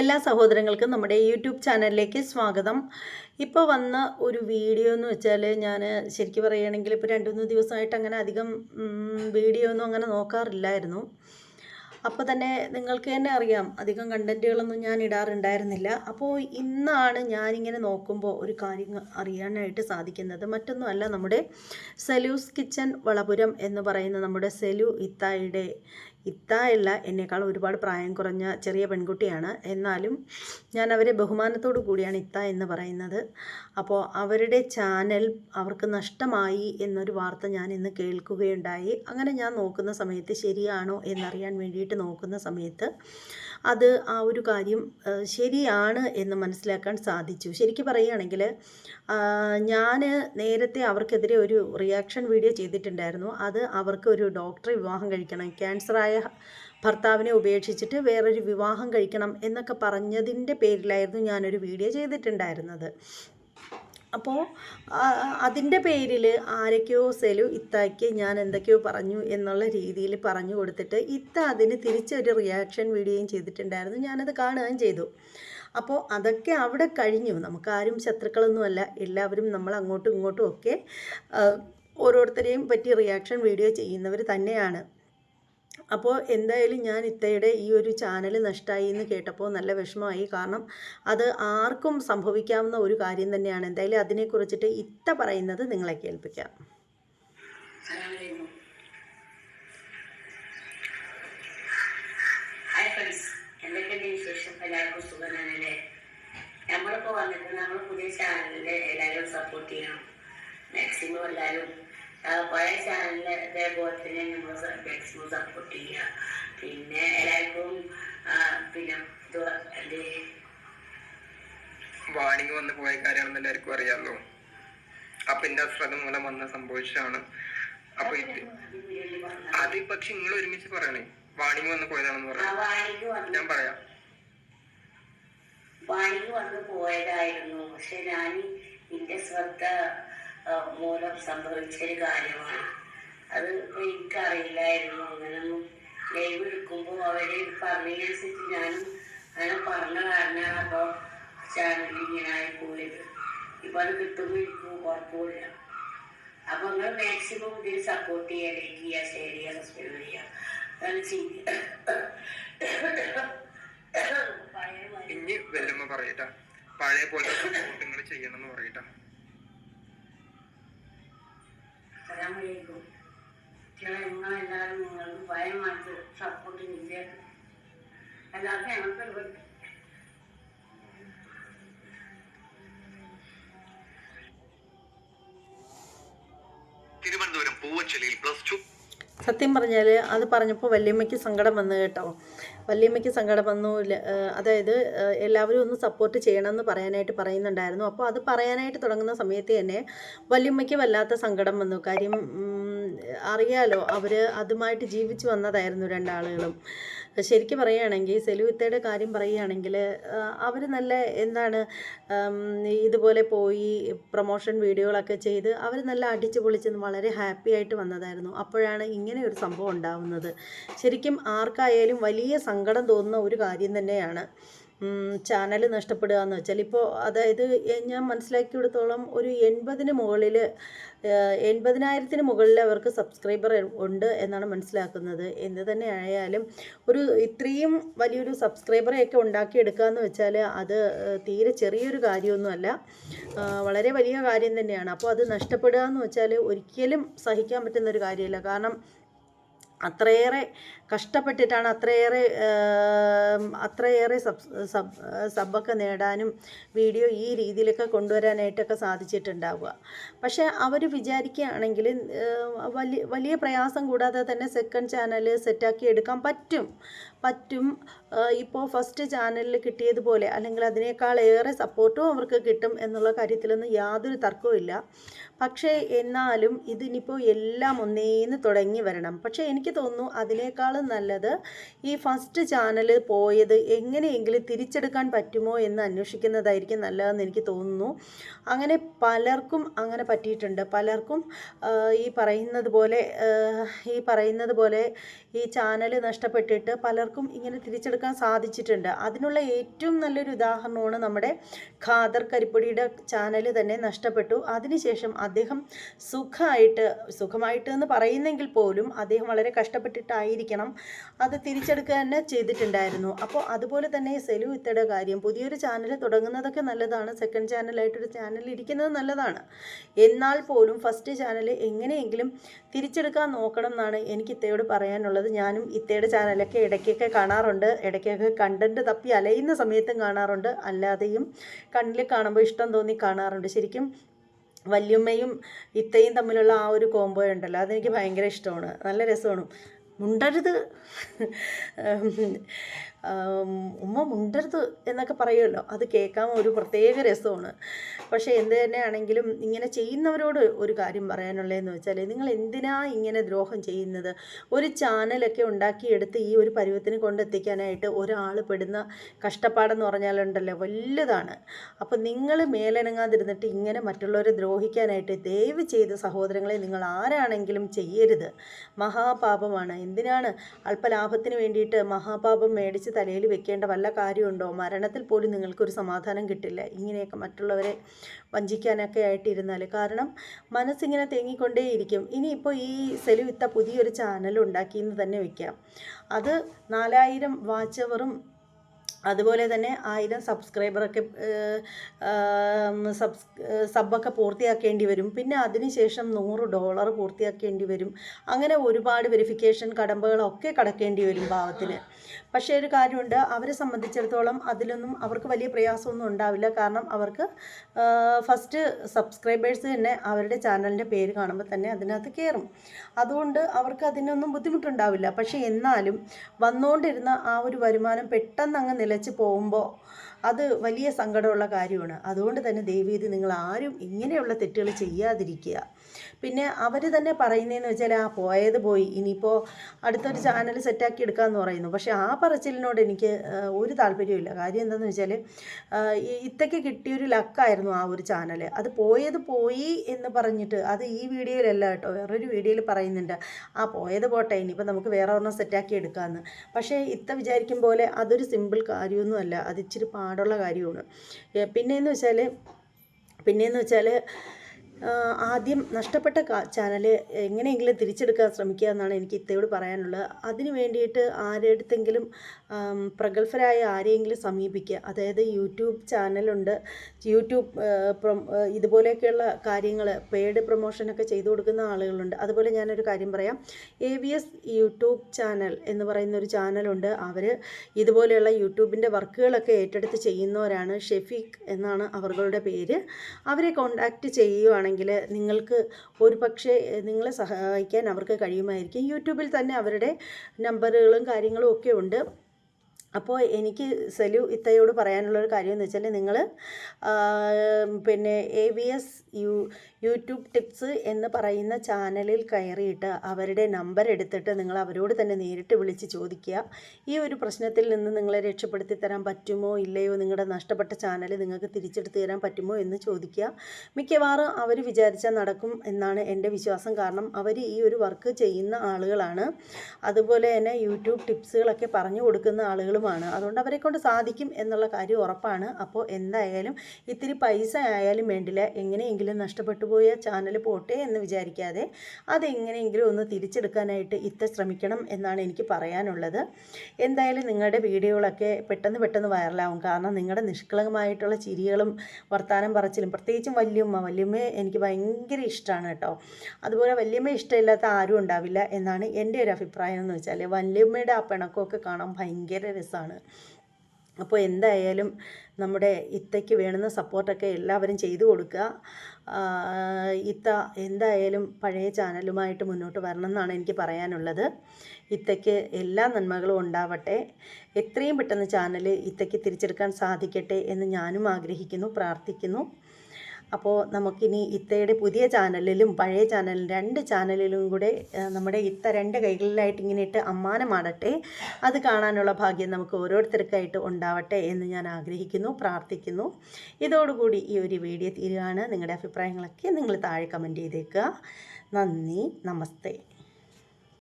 എല്ലാ സഹോദരങ്ങൾക്കും നമ്മുടെ യൂട്യൂബ് ചാനലിലേക്ക് സ്വാഗതം. ഇപ്പോൾ വന്ന ഒരു വീഡിയോ എന്ന് വെച്ചാൽ ഞാൻ ശരിക്കും പറയുകയാണെങ്കിൽ ഇപ്പോൾ രണ്ട് മൂന്ന് ദിവസമായിട്ട് അങ്ങനെ അധികം വീഡിയോ ഒന്നും അങ്ങനെ നോക്കാറില്ലായിരുന്നു. അപ്പോൾ തന്നെ നിങ്ങൾക്ക് തന്നെ അറിയാം അധികം കണ്ടന്റുകളൊന്നും ഞാൻ ഇടാറുണ്ടായിരുന്നില്ല. അപ്പോൾ ഇന്നാണ് ഞാനിങ്ങനെ നോക്കുമ്പോൾ ഒരു കാര്യം അറിയാനായിട്ട് സാധിക്കുന്നത്. മറ്റൊന്നുമല്ല നമ്മുടെ സെലൂസ് കിച്ചൻ വളപുരം എന്ന് പറയുന്ന നമ്മുടെ സെലു ഇത്തായുടെ ഇത്തായല്ല എന്നേക്കാൾ ഒരുപാട് പ്രായം കുറഞ്ഞ ചെറിയ പെൺകുട്ടിയാണ്. എന്നാലും ഞാൻ അവരെ ബഹുമാനത്തോടു കൂടിയാണ് ഇത്ത എന്ന് പറയുന്നത്. അപ്പോൾ അവരുടെ ചാനൽ അവർക്ക് നഷ്ടമായി എന്നൊരു വാർത്ത ഞാൻ ഇന്ന് കേൾക്കുകയുണ്ടായി. അങ്ങനെ ഞാൻ നോക്കുന്ന സമയത്ത് ശരിയാണോ എന്നറിയാൻ വേണ്ടിയിട്ട് നോക്കുന്ന സമയത്ത് അത് ആ ഒരു കാര്യം ശരിയാണ് എന്ന് മനസ്സിലാക്കാൻ സാധിച്ചു. ശരിക്കും പറയുകയാണെങ്കിൽ ഞാൻ നേരത്തെ അവർക്കെതിരെ ഒരു റിയാക്ഷൻ വീഡിയോ ചെയ്തിട്ടുണ്ടായിരുന്നു. അത് അവർക്ക് ഒരു ഡോക്ടറെ വിവാഹം കഴിക്കണം ക്യാൻസറായ ഭർത്താവിനെ ഉപേക്ഷിച്ചിട്ട് വേറൊരു വിവാഹം കഴിക്കണം എന്നൊക്കെ പറഞ്ഞതിന്റെ പേരിലായിരുന്നു ഞാനൊരു വീഡിയോ ചെയ്തിട്ടുണ്ടായിരുന്നത്. അപ്പോൾ അതിന്റെ പേരിൽ ആരൊക്കെയോ സെലു ഇത്താക്കി ഞാൻ എന്തൊക്കെയോ പറഞ്ഞു എന്നുള്ള രീതിയിൽ പറഞ്ഞു കൊടുത്തിട്ട് ഇത്ത അതിന് തിരിച്ചൊരു റിയാക്ഷൻ വീഡിയോയും ചെയ്തിട്ടുണ്ടായിരുന്നു. ഞാനത് കാണുകയും ചെയ്തു. അപ്പോൾ അതൊക്കെ അവിടെ കഴിഞ്ഞു. നമുക്കാരും ശത്രുക്കളൊന്നുമല്ല. എല്ലാവരും നമ്മൾ അങ്ങോട്ടും ഇങ്ങോട്ടും ഒക്കെ ഓരോരുത്തരെയും പറ്റി റിയാക്ഷൻ വീഡിയോ ചെയ്യുന്നവർ തന്നെയാണ്. അപ്പോൾ എന്തായാലും ഞാൻ ഇത്തയുടെ ഈ ഒരു ചാനൽ നഷ്ടമായി എന്ന് കേട്ടപ്പോൾ നല്ല വിഷമമായി. കാരണം അത് ആർക്കും സംഭവിക്കാവുന്ന ഒരു കാര്യം തന്നെയാണ്. എന്തായാലും അതിനെക്കുറിച്ചിട്ട് ഇത്ത പറയുന്നത് നിങ്ങളെ കേൾപ്പിക്കാം. നമ്മളിപ്പോ വന്നിട്ട് നമ്മൾ പുതിയ ചാനലിന്റെ എല്ലാവരും സപ്പോർട്ട് ചെയ്യണം. മാക്സിമം എല്ലാവരും ആ, പഴയ ചാനലിന്റെ ഇതേപോലെ തന്നെ നമ്മൾ മാക്സിമം സപ്പോർട്ട് ചെയ്യുക പിന്നെ എല്ലാവർക്കും പിന്നെ വാണിംഗ് വന്ന് പോയ കാര്യമാണെന്ന് എല്ലാവർക്കും അറിയാമല്ലോ അപ്പൊ എന്റെ അശ്രദ്ധ മൂലം വന്ന സംഭവിച്ചാണ് അപ്പൊ അത് പക്ഷെ നിങ്ങൾ ഒരുമിച്ച് പറയണേ. വാണിംഗ് വന്ന് പോയതാണെന്ന് പറയാം ഞാൻ പറയാം. വാണിംഗ് വന്ന് പോയതായിരുന്നു. പക്ഷെ ഞാൻ എന്റെ ശ്രദ്ധ മൂലം സംഭവിച്ച ഒരു കാര്യമാണ്. അത് എനിക്കറിയില്ലായിരുന്നു. അങ്ങനൊന്നും ലൈവ് എടുക്കുമ്പോൾ അവർ പറഞ്ഞതിനനുസരിച്ച് ഞാനും അങ്ങനെ പറഞ്ഞ കാരണമാണ് അപ്പോൾ ചാനലിൽ ഇങ്ങനെ പോയത്. ഇപ്പൊ അത് കിട്ടുമ്പോൾ എനിക്ക് കുഴപ്പമില്ല. അപ്പൊ നിങ്ങൾ മാക്സിമം ഇതിന് സപ്പോർട്ട് ചെയ്യുക ലൈക്ക് ചെയ്യുക ഷെയർ ചെയ്യുക. സബ്സ്ക്രൈബ് ചെയ്യുക ഇനി വല്ലുമ്മ പറയട്ടാ. പഴയ പോലത്തെ സപ്പോർട്ട് നിങ്ങൾ ചെയ്യണം എന്ന് പറയട്ടാ. അസ്സലാമലൈക്കും ചില നിങ്ങളെല്ലാവരും നിങ്ങൾക്ക് ഭയമായിട്ട് സപ്പോർട്ട് ചെയ്ത് അല്ലാതെ ഞങ്ങൾക്ക് തിരുവനന്തപുരം പൂവച്ചലിൽ പ്ലസ് ടു സത്യം പറഞ്ഞാൽ അത് പറഞ്ഞപ്പോൾ വല്യമ്മയ്ക്ക് സങ്കടം വന്നു കേട്ടോ. വല്യമ്മയ്ക്ക് സങ്കടം വന്നു. അതായത് എല്ലാവരും ഒന്ന് സപ്പോർട്ട് ചെയ്യണമെന്ന് പറയാനായിട്ട് പറയുന്നുണ്ടായിരുന്നു. അപ്പോൾ അത് പറയാനായിട്ട് തുടങ്ങുന്ന സമയത്ത് തന്നെ വല്യമ്മയ്ക്ക് വല്ലാത്ത സങ്കടം വന്നു. കാര്യം അറിയാലോ അവർ അതുമായിട്ട് ജീവിച്ചു വന്നതായിരുന്നു രണ്ടാളുകളും. ശരിക്കും പറയുകയാണെങ്കിൽ സെലുവിത്തയുടെ കാര്യം പറയുകയാണെങ്കിൽ അവർ നല്ല എന്താണ് ഇതുപോലെ പോയി പ്രൊമോഷൻ വീഡിയോകളൊക്കെ ചെയ്ത് അവർ നല്ല അടിച്ചു പൊളിച്ചെന്ന് വളരെ ഹാപ്പി ആയിട്ട് വന്നതായിരുന്നു. അപ്പോഴാണ് ഇങ്ങനെ ഒരു സംഭവം ഉണ്ടാവുന്നത്. ശരിക്കും ആർക്കായാലും വലിയ സങ്കടം തോന്നുന്ന ഒരു കാര്യം തന്നെയാണ്. ചാനൽ നഷ്ടപ്പെടുക എന്ന് വെച്ചാൽ ഇപ്പോൾ അതായത് ഞാൻ മനസ്സിലാക്കിയെടുത്തോളം ഒരു എൺപതിന് മുകളിൽ എൺപതിനായിരത്തിന് മുകളിൽ അവർക്ക് സബ്സ്ക്രൈബർ ഉണ്ട് എന്നാണ് മനസ്സിലാക്കുന്നത്. എന്ത് തന്നെ ആയാലും ഒരു ഇത്രയും വലിയൊരു സബ്സ്ക്രൈബറെയൊക്കെ ഉണ്ടാക്കിയെടുക്കുക എന്ന് വെച്ചാൽ അത് തീരെ ചെറിയൊരു കാര്യമൊന്നുമല്ല. വളരെ വലിയ കാര്യം തന്നെയാണ്. അപ്പോൾ അത് നഷ്ടപ്പെടുക എന്ന് വെച്ചാൽ ഒരിക്കലും സഹിക്കാൻ പറ്റുന്ന ഒരു കാര്യമല്ല. കാരണം അത്രയേറെ കഷ്ടപ്പെട്ടിട്ടാണ് അത്രയേറെ അത്രയേറെ സബ് സബ് സബ്ബൊക്കെ നേടാനും വീഡിയോ ഈ രീതിയിലൊക്കെ കൊണ്ടുവരാനായിട്ടൊക്കെ സാധിച്ചിട്ടുണ്ടാവുക. പക്ഷേ അവർ വിചാരിക്കുകയാണെങ്കിൽ വലിയ വലിയ പ്രയാസം കൂടാതെ തന്നെ സെക്കൻഡ് ചാനൽ സെറ്റാക്കി എടുക്കാൻ പറ്റും. പറ്റും. ഇപ്പോൾ ഫസ്റ്റ് ചാനലിൽ കിട്ടിയതുപോലെ അല്ലെങ്കിൽ അതിനേക്കാൾ ഏറെ സപ്പോർട്ടും അവർക്ക് കിട്ടും എന്നുള്ള കാര്യത്തിലൊന്നും യാതൊരു തർക്കവും ഇല്ല. പക്ഷേ എന്നാലും ഇതിനിപ്പോൾ എല്ലാം ഒന്നേന്ന് തുടങ്ങി വരണം. പക്ഷേ എനിക്ക് തോന്നുന്നു അതിനേക്കാളും നല്ലത് ഈ ഫസ്റ്റ് ചാനൽ പോയത് എങ്ങനെയെങ്കിലും തിരിച്ചെടുക്കാൻ പറ്റുമോ എന്ന് അന്വേഷിക്കുന്നതായിരിക്കും നല്ലതെന്ന് എനിക്ക് തോന്നുന്നു. അങ്ങനെ പലർക്കും അങ്ങനെ പറ്റിയിട്ടുണ്ട്. പലർക്കും ഈ പറയുന്നത് പോലെ ഈ പറയുന്നത് പോലെ ഈ ചാനൽ നഷ്ടപ്പെട്ടിട്ട് പലർക്കും പലർക്കും ഇങ്ങനെ തിരിച്ചെടുക്കാൻ സാധിച്ചിട്ടുണ്ട്. അതിനുള്ള ഏറ്റവും നല്ലൊരു ഉദാഹരണമാണ് നമ്മുടെ ഖാദർ കരിപ്പൊടിയുടെ ചാനൽ തന്നെ നഷ്ടപ്പെട്ടു. അതിനുശേഷം അദ്ദേഹം സുഖമായിട്ട് സുഖമായിട്ട് എന്ന് പറയുന്നെങ്കിൽ പോലും അദ്ദേഹം വളരെ കഷ്ടപ്പെട്ടിട്ടായിരിക്കണം അത് തിരിച്ചെടുക്കുക തന്നെ ചെയ്തിട്ടുണ്ടായിരുന്നു. അപ്പോൾ അതുപോലെ തന്നെ സെലു ഇത്തയുടെ കാര്യം പുതിയൊരു ചാനൽ തുടങ്ങുന്നതൊക്കെ നല്ലതാണ്. സെക്കൻഡ് ചാനലായിട്ടൊരു ചാനൽ ഇരിക്കുന്നത് നല്ലതാണ്. എന്നാൽ പോലും ഫസ്റ്റ് ചാനൽ എങ്ങനെയെങ്കിലും തിരിച്ചെടുക്കാൻ നോക്കണം എന്നാണ് എനിക്ക് ഇത്തയോട് പറയാനുള്ളത്. ഞാനും ഇത്തയുടെ ചാനലൊക്കെ ഇടയ്ക്കൊക്കെ കാണാറുണ്ട്. ഇടയ്ക്കൊക്കെ കണ്ടന്റ് തപ്പി അലയുന്ന സമയത്തും കാണാറുണ്ട്. അല്ലാതെയും കണ്ണിൽ കാണുമ്പോൾ ഇഷ്ടം തോന്നി കാണാറുണ്ട്. ശരിക്കും വല്യമ്മയും ഇത്തയും തമ്മിലുള്ള ആ ഒരു കോംബോ ഉണ്ടല്ലോ. അതെനിക്ക് ഭയങ്കര ഇഷ്ടമാണ്. നല്ല രസമാണ്. മുണ്ടരുത്. ഉമ്മ മുണ്ടരുത് എന്നൊക്കെ പറയുമല്ലോ. അത് കേൾക്കാൻ ഒരു പ്രത്യേക രസമാണ്. പക്ഷേ എന്ത് തന്നെയാണെങ്കിലും ഇങ്ങനെ ചെയ്യുന്നവരോട് ഒരു കാര്യം പറയാനുള്ളതെന്ന് വെച്ചാൽ നിങ്ങൾ എന്തിനാ ഇങ്ങനെ ദ്രോഹം ചെയ്യുന്നത്? ഒരു ചാനലൊക്കെ ഉണ്ടാക്കിയെടുത്ത് ഈ ഒരു പരുവത്തിന് കൊണ്ടെത്തിക്കാനായിട്ട് ഒരാൾ പെടുന്ന കഷ്ടപ്പാടെന്ന് പറഞ്ഞാലുണ്ടല്ലോ വലുതാണ്. അപ്പം നിങ്ങൾ മേലനങ്ങാതിരുന്നിട്ട് ഇങ്ങനെ മറ്റുള്ളവരെ ദ്രോഹിക്കാനായിട്ട് ദയവ് ചെയ്ത് സഹോദരങ്ങളെ നിങ്ങൾ ആരാണെങ്കിലും ചെയ്യരുത്. മഹാപാപമാണ്. എന്തിനാണ് അല്പലാഭത്തിന് വേണ്ടിയിട്ട് മഹാപാപം മേടിച്ച് തലയിൽ വെക്കേണ്ട വല്ല കാര്യമുണ്ടോ? മരണത്തിൽ പോലും നിങ്ങൾക്കൊരു സമാധാനം കിട്ടില്ല. ഇങ്ങനെയൊക്കെ മറ്റുള്ളവരെ വഞ്ചിക്കാനൊക്കെ ആയിട്ടിരുന്നാൽ കാരണം മനസ്സിങ്ങനെ തേങ്ങിക്കൊണ്ടേയിരിക്കും. ഇനിയിപ്പോൾ ഈ സെലിവിത്ത പുതിയൊരു ചാനൽ ഉണ്ടാക്കി ഉണ്ടാക്കിയെന്ന് തന്നെ വെക്കാം. അത് നാലായിരം വാച്ചവറും അതുപോലെ തന്നെ ആയിരം സബ്സ്ക്രൈബറൊക്കെ സബ്സ് സബ്ബൊക്കെ പൂർത്തിയാക്കേണ്ടി വരും. പിന്നെ അതിനുശേഷം നൂറ് ഡോളർ പൂർത്തിയാക്കേണ്ടി വരും. അങ്ങനെ ഒരുപാട് വെരിഫിക്കേഷൻ കടമ്പകളൊക്കെ കടക്കേണ്ടി വരും പാവത്തിന് പക്ഷേ ഒരു കാര്യമുണ്ട്. അവരെ സംബന്ധിച്ചിടത്തോളം അതിലൊന്നും അവർക്ക് വലിയ പ്രയാസമൊന്നും ഉണ്ടാവില്ല. കാരണം അവർക്ക് ഫസ്റ്റ് സബ്സ്ക്രൈബേഴ്സ് തന്നെ അവരുടെ ചാനലിന്റെ പേര് കാണുമ്പോൾ തന്നെ അതിനകത്ത് കയറും അതുകൊണ്ട് അവർക്ക് അതിനൊന്നും ബുദ്ധിമുട്ടുണ്ടാവില്ല. പക്ഷേ എന്നാലും വന്നുകൊണ്ടിരുന്ന ആ ഒരു വരുമാനം പെട്ടെന്ന് അങ്ങ് നിലച്ച് പോകുമ്പോൾ അത് വലിയ സങ്കടമുള്ള കാര്യമാണ്. അതുകൊണ്ട് തന്നെ ദേവീതി നിങ്ങൾ ആരും ഇങ്ങനെയുള്ള തെറ്റുകൾ ചെയ്യാതിരിക്കുക. പിന്നെ അവർ തന്നെ പറയുന്നതെന്ന് വെച്ചാൽ ആ പോയത് പോയി. ഇനിയിപ്പോൾ അടുത്തൊരു ചാനൽ സെറ്റാക്കി എടുക്കാമെന്ന് പറയുന്നു. പക്ഷേ ആ പറച്ചിലിനോട് എനിക്ക് ഒരു താല്പര്യമില്ല കാര്യം എന്താണെന്ന് വെച്ചാൽ ഇത്തയ്ക്ക് കിട്ടിയൊരു ലക്കായിരുന്നു ആ ഒരു ചാനൽ അത് പോയത് പോയി എന്ന് പറഞ്ഞിട്ട് അത് ഈ വീഡിയോയിലല്ല കേട്ടോ വേറൊരു വീഡിയോയിൽ പറയുന്നുണ്ട്. ആ പോയത് പോട്ടെ. ഇനിയിപ്പോൾ നമുക്ക് വേറെ ഒരെണ്ണം സെറ്റാക്കി എടുക്കാമെന്ന് പക്ഷേ ഇത്ത വിചാരിക്കും പോലെ അതൊരു സിമ്പിൾ കാര്യമൊന്നുമല്ല അത് ഇച്ചിരി പാടുള്ള കാര്യമാണ്. പിന്നെയെന്ന് വെച്ചാൽ പിന്നെയെന്ന് വെച്ചാൽ ആദ്യം നഷ്ടപ്പെട്ട ചാനൽ എങ്ങനെയെങ്കിലും തിരിച്ചെടുക്കാൻ ശ്രമിക്കുക എന്നാണ് എനിക്ക് ഇത്തയോട് പറയാനുള്ളത്. അതിന് വേണ്ടിയിട്ട് ആരെടുത്തെങ്കിലും പ്രഗത്ഭരായ ആരെയെങ്കിലും സമീപിക്കുക. അതായത് യൂട്യൂബ് ചാനലുണ്ട്. യൂട്യൂബ് ഇതുപോലെയൊക്കെയുള്ള കാര്യങ്ങൾ പെയ്ഡ് പ്രൊമോഷനൊക്കെ ചെയ്തു കൊടുക്കുന്ന ആളുകളുണ്ട്. അതുപോലെ ഞാനൊരു കാര്യം പറയാം. A V S YouTube channel എന്ന് പറയുന്ന ഒരു ചാനലുണ്ട്. അവർ ഇതുപോലെയുള്ള യൂട്യൂബിന്റെ വർക്കുകളൊക്കെ ഏറ്റെടുത്ത് ചെയ്യുന്നവരാണ് ഷെഫീഖ് എന്നാണ് അവരുടെ പേര്. അവരെ കോണ്ടാക്റ്റ് ചെയ്യുവാണെങ്കിൽ നിങ്ങൾക്ക് ഒരു പക്ഷേ നിങ്ങളെ സഹായിക്കാൻ അവർക്ക് കഴിയുമായിരിക്കും. യൂട്യൂബിൽ തന്നെ അവരുടെ നമ്പറുകളും കാര്യങ്ങളും ഒക്കെ ഉണ്ട്. അപ്പോൾ എനിക്ക് സെലു ഇത്തയോട് പറയാനുള്ളൊരു കാര്യം എന്ന് വെച്ചാൽ നിങ്ങൾ പിന്നെ A V S U YouTube tips എന്ന് പറയുന്ന ചാനലിൽ കയറിയിട്ട് അവരുടെ നമ്പർ എടുത്തിട്ട് നിങ്ങൾ അവരോട് തന്നെ നേരിട്ട് വിളിച്ച് ചോദിക്കുക. ഈ ഒരു പ്രശ്നത്തിൽ നിന്ന് നിങ്ങളെ രക്ഷപ്പെടുത്തി തരാൻ പറ്റുമോ ഇല്ലയോ നിങ്ങളുടെ നഷ്ടപ്പെട്ട ചാനൽ നിങ്ങൾക്ക് തിരിച്ചെടുത്ത് തരാൻ പറ്റുമോ എന്ന് ചോദിക്കുക. മിക്കവാറും അവർ വിചാരിച്ചാൽ നടക്കും എന്നാണ് എന്റെ വിശ്വാസം. കാരണം അവർ ഈ ഒരു വർക്ക് ചെയ്യുന്ന ആളുകളാണ്. അതുപോലെ തന്നെ യൂട്യൂബ് ടിപ്സുകളൊക്കെ പറഞ്ഞു കൊടുക്കുന്ന ആളുകളുമാണ് അതുകൊണ്ട് അവരെ കൊണ്ട് സാധിക്കും എന്നുള്ള കാര്യം ഉറപ്പാണ്. അപ്പോൾ എന്തായാലും ഇത്തിരി പൈസ ആയാലും വേണ്ടില്ല. എങ്ങനെയെങ്കിലും നഷ്ടപ്പെട്ടു പോയ ചാനൽ പോട്ടെ എന്ന് വിചാരിക്കാതെ അതെങ്ങനെയെങ്കിലും ഒന്ന് തിരിച്ചെടുക്കാനായിട്ട് ഇത്ത ശ്രമിക്കണം എന്നാണ് എനിക്ക് പറയാനുള്ളത്. എന്തായാലും നിങ്ങളുടെ വീഡിയോകളൊക്കെ പെട്ടെന്ന് പെട്ടെന്ന് വൈറലാവും. കാരണം നിങ്ങളുടെ നിഷ്കളങ്കമായിട്ടുള്ള ചിരികളും വർത്താനം പറച്ചിലും പ്രത്യേകിച്ചും വല്യമ്മ. വല്യമ്മയെ എനിക്ക് ഭയങ്കര ഇഷ്ടമാണ് കേട്ടോ. അതുപോലെ വല്യമ്മ ഇഷ്ടമില്ലാത്ത ആരും ഉണ്ടാവില്ല എന്നാണ് എന്റെ ഒരു അഭിപ്രായം എന്ന് വെച്ചാൽ വല്യമ്മയുടെ ആ പിണക്കമൊക്കെ കാണാൻ ഭയങ്കര രസമാണ് അപ്പോൾ എന്തായാലും നമ്മുടെ ഇത്തയ്ക്ക് വേണ്ടുന്ന സപ്പോർട്ടൊക്കെ എല്ലാവരും ചെയ്തു കൊടുക്കുക. ഇത്ത എന്തായാലും പഴയ ചാനലുമായിട്ട് മുന്നോട്ട് വരണം എന്നാണ് എനിക്ക് പറയാനുള്ളത്. ഇത്തയ്ക്ക് എല്ലാ നന്മകളും ഉണ്ടാവട്ടെ. എത്രയും പെട്ടെന്ന് ചാനൽ ഇത്തയ്ക്ക് തിരിച്ചെടുക്കാൻ സാധിക്കട്ടെ എന്ന് ഞാനും ആഗ്രഹിക്കുന്നു പ്രാർത്ഥിക്കുന്നു. അപ്പോൾ നമുക്കിനി ഇത്തയുടെ പുതിയ ചാനലിലും പഴയ ചാനലിലും രണ്ട് ചാനലിലും കൂടെ നമ്മുടെ ഇത്ത രണ്ട് കൈകളിലായിട്ട് ഇങ്ങനെ ഇട്ട് അമ്മാനമാടട്ടെ അത് കാണാനുള്ള ഭാഗ്യം നമുക്ക് ഓരോരുത്തർക്കായിട്ട് ഉണ്ടാവട്ടെ എന്ന് ഞാൻ ആഗ്രഹിക്കുന്നു പ്രാർത്ഥിക്കുന്നു. ഇതോടുകൂടി ഈ ഒരു വീഡിയോ തീരുകയാണ്. നിങ്ങളുടെ അഭിപ്രായങ്ങളൊക്കെ നിങ്ങൾ താഴെ കമന്റ് ചെയ്തേക്കുക. നന്ദി നമസ്തേ.